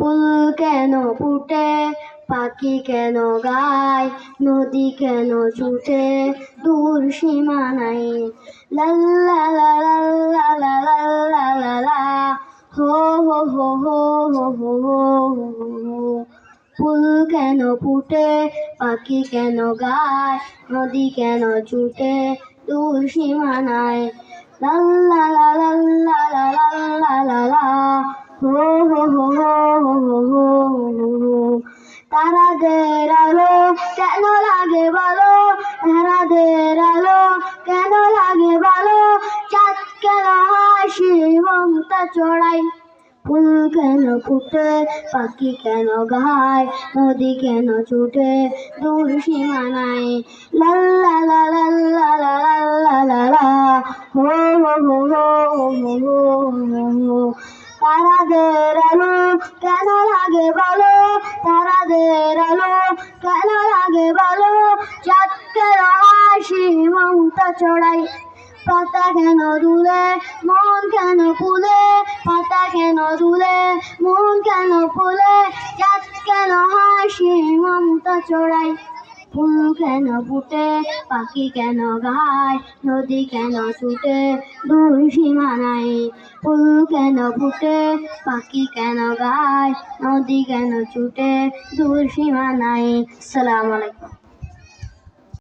ফুল কেন ফুটে পাখি কেন গায়, নদী কেন ছুটে দূর সীমা নাই হো হো হো হো হো হো হো ফুল কেন ফুটে পাখি কেন গায় নদী কেন ছুটে দূর সীমা নাই লা লাল্লা লা লাল্লা লা লা হো হো হো হো হো হো হো হো হো। তারাদের আলো কেন লাগে বলো তারাদের আলো কেন লাগে বলো চাঁদ কেন হাসি মমতা চড়াই ফুল কেন ফুটে পাখি কেন গায় নদী কেন ছুটে দূর সীমানায় লা লাল্লা লাল্লা তারাদের আলো কেন লাগে বলো? তারাদের আলো কেন লাগে বলো? চাঁদ কেন হাসি মমতা চড়াই পাতা কেন দুলে মন কেন ফুলে? পাতা কেন দুলে মন কেন ফুলে? চাঁদ কেন হাসি মমতা চড়াই ফুল কেন ফুটে, পাখি কেন গায়, নদী কেন ছুটে দূর সীমানায় ফুল কেন ফুটে, পাখি কেন গায়, নদী কেন ছুটে দূর সীমানায় সালাম আলাইকুম।